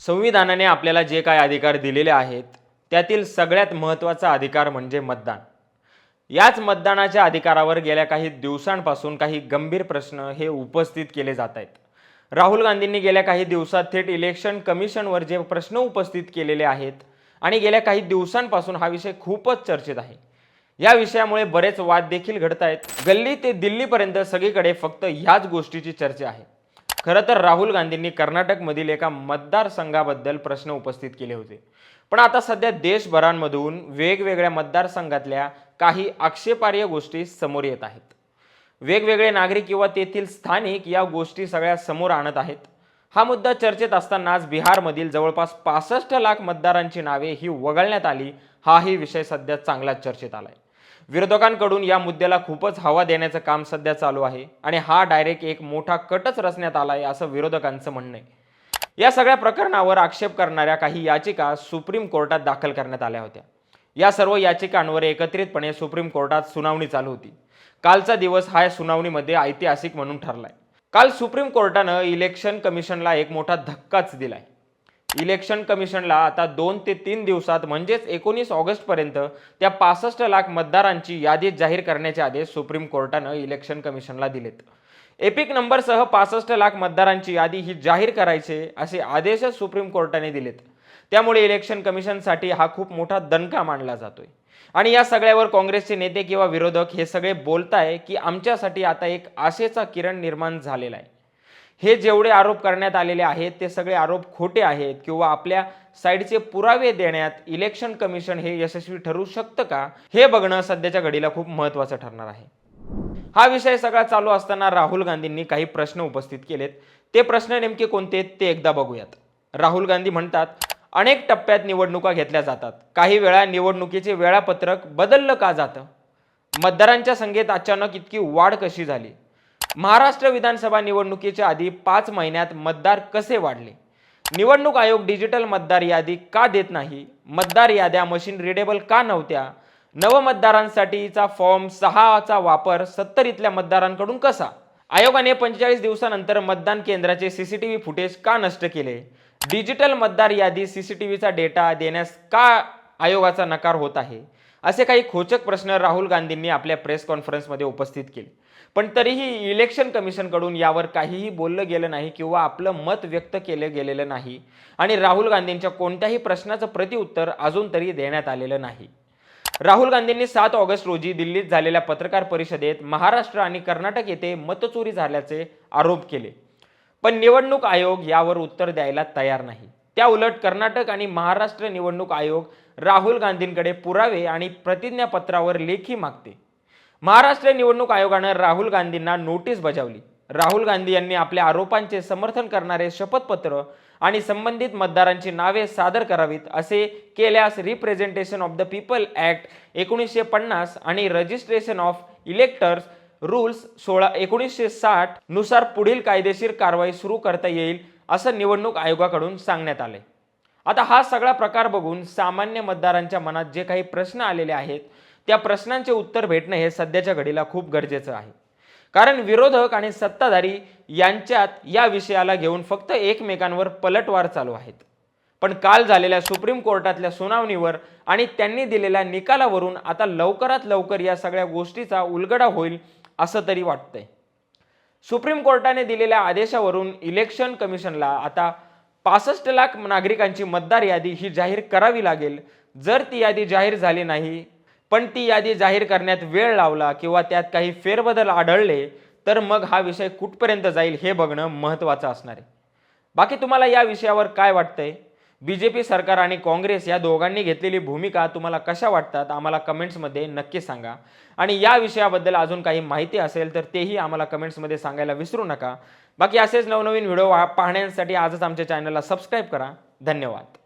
संविधानाने आपल्याला जे काय अधिकार दिलेले आहेत त्यातील सगळ्यात महत्त्वाचा अधिकार म्हणजे मतदान. याच मतदानाच्या अधिकारावर गेल्या काही दिवसांपासून काही गंभीर प्रश्न हे उपस्थित केले जात आहेत. राहुल गांधींनी गेल्या काही दिवसात थेट इलेक्शन कमिशनवर जे प्रश्न उपस्थित केलेले आहेत आणि गेल्या काही दिवसांपासून हा विषय खूपच चर्चेत आहे. या विषयामुळे बरेच वाद देखील घडत आहेत गल्ली ते दिल्लीपर्यंत सगळीकडे फक्त ह्याच गोष्टीची चर्चा आहे. खरं तर राहुल गांधींनी कर्नाटकमधील एका मतदारसंघाबद्दल प्रश्न उपस्थित केले होते. पण आता सध्या देशभरांमधून वेगवेगळ्या मतदारसंघातल्या काही आक्षेपार्ह गोष्टी समोर येत आहेत. वेगवेगळे नागरिक किंवा तेथील स्थानिक या गोष्टी सगळ्या समोर आणत आहेत. हा मुद्दा चर्चेत असताना आज बिहारमधील जवळपास पासष्ट लाख मतदारांची नावे ही वगळण्यात आली. हाही विषय सध्या चांगलाच चर्चेत आलाय. विरोधकांकडून या मुद्द्याला खूपच हवा देण्याचं काम सध्या चालू आहे आणि हा डायरेक्ट एक मोठा कटच रचण्यात आलाय असं विरोधकांचं म्हणणं आहे. या सगळ्या प्रकरणावर आक्षेप करणाऱ्या काही याचिका सुप्रीम कोर्टात दाखल करण्यात आल्या होत्या. या सर्व याचिकांवर एकत्रितपणे सुप्रीम कोर्टात सुनावणी चालू होती. कालचा दिवस हा या सुनावणीमध्ये ऐतिहासिक म्हणून ठरलाय. काल सुप्रीम कोर्टानं इलेक्शन कमिशनला एक मोठा धक्काच दिलाय. इलेक्शन कमिशनला आता दोन ते तीन दिवसात म्हणजेच एकोणीस ऑगस्टपर्यंत त्या पासष्ट लाख मतदारांची यादी जाहीर करण्याचे आदेश सुप्रीम कोर्टानं इलेक्शन कमिशनला दिलेत. एपिक नंबरसह पासष्ट लाख मतदारांची यादी ही जाहीर करायचे असे आदेशच सुप्रीम कोर्टाने दिलेत. त्यामुळे इलेक्शन कमिशनसाठी हा खूप मोठा दणका मानला जातोय. आणि या सगळ्यावर काँग्रेसचे नेते किंवा विरोधक हे सगळे बोलताय की आमच्यासाठी आता एक आशेचा किरण निर्माण झालेला आहे. हे जेवढे आरोप करण्यात आलेले आहेत ते सगळे आरोप खोटे आहेत किंवा आपल्या साईडचे पुरावे देण्यात इलेक्शन कमिशन हे यशस्वी ठरू शकतं का हे बघणं सध्याच्या घडीला खूप महत्त्वाचं ठरणार आहे. हा विषय सगळा चालू असताना राहुल गांधींनी काही प्रश्न उपस्थित केलेत. ते प्रश्न नेमके कोणते ते एकदा बघूयात. राहुल गांधी म्हणतात अनेक टप्प्यात निवडणुका घेतल्या जातात. काही वेळा निवडणुकीचे वेळापत्रक बदललं का जातं? मतदारांच्या संख्येत अचानक इतकी वाढ कशी झाली? महाराष्ट्र विधानसभा निवडणुकीच्या आधी पाच महिन्यात मतदार कसे वाढले? निवडणूक आयोग डिजिटल मतदार यादी का देत नाही? मतदार याद्या मशीन रिडेबल का नव्हत्या? नवमतदारांसाठीचा फॉर्म सहाचा वापर सत्तर इथल्या मतदारांकडून कसा? आयोगाने पंचेचाळीस दिवसानंतर मतदान केंद्राचे सीसीटीव्ही फुटेज का नष्ट केले? डिजिटल मतदार यादी सीसीटीव्हीचा डेटा देण्यास का आयोगाचा नकार होत आहे? असे काही खोचक प्रश्न राहुल गांधींनी आपल्या प्रेस कॉन्फरन्समध्ये उपस्थित केले. पण तरीही इलेक्शन कमिशनकडून यावर काहीही बोललं गेलं नाही किंवा आपलं मत व्यक्त केलं गेलेलं नाही आणि राहुल गांधींच्या कोणत्याही प्रश्नाचं प्रतिउत्तर अजून तरी देण्यात आलेलं नाही. राहुल गांधींनी सात ऑगस्ट रोजी दिल्लीत झालेल्या पत्रकार परिषदेत महाराष्ट्र आणि कर्नाटक येथे मतचोरी झाल्याचे आरोप केले. पण निवडणूक आयोग यावर उत्तर द्यायला तयार नाही. त्या उलट कर्नाटक आणि महाराष्ट्र निवडणूक आयोग राहुल गांधींकडे पुरावे आणि प्रतिज्ञापत्रावर लेखी मागते. महाराष्ट्र निवडणूक आयोगानं राहुल गांधींना नोटीस बजावली. राहुल गांधी यांनी आपल्या आरोपांचे समर्थन करणारे शपथपत्र आणि संबंधित मतदारांची नावे सादर करावीत असे केल्यास representation of the people act एकोणीसशे पन्नास आणि रजिस्ट्रेशन ऑफ इलेक्टर्स रूल्स सोळा एकोणीसशे साठनुसार पुढील कायदेशीर कारवाई सुरू करता येईल असं निवडणूक आयोगाकडून सांगण्यात आले आता हा सगळा प्रकार बघून सामान्य मतदारांच्या मनात जे काही प्रश्न आलेले आहेत त्या प्रश्नांचे उत्तर भेटणं हे सध्याच्या घडीला खूप गरजेचं आहे. कारण विरोधक आणि सत्ताधारी यांच्यात या विषयाला घेऊन फक्त एकमेकांवर पलटवार चालू आहेत. पण काल झालेल्या सुप्रीम कोर्टातल्या सुनावणीवर आणि त्यांनी दिलेल्या निकालावरून आता लवकरात लवकर या सगळ्या गोष्टीचा उलगडा होईल असं तरी वाटतंय. सुप्रीम कोर्टाने दिलेल्या आदेशावरून इलेक्शन कमिशनला आता पासष्ट लाख नागरिकांची मतदार यादी ही जाहीर करावी लागेल. जर ती यादी जाहीर झाली नाही पण ती यादी जाहीर करण्यात वेळ लावला किंवा त्यात काही फेरबदल आढळले तर मग हा विषय कुठपर्यंत जाईल हे बघणं महत्त्वाचं असणार आहे. बाकी तुम्हाला या विषयावर काय वाटतंय? बी जे पी सरकार आणि काँग्रेस या दोघांनी घेतलेली भूमिका तुम्हाला कशा वाटतात? आम्हाला कमेंट्समध्ये नक्की सांगा. आणि या विषयाबद्दल अजून काही माहिती असेल तर तेही आम्हाला कमेंट्समध्ये सांगायला विसरू नका. बाकी असेच नवनवीन व्हिडिओ पाहण्यासाठी आजच आमच्या चॅनलला सबस्क्राईब करा. धन्यवाद.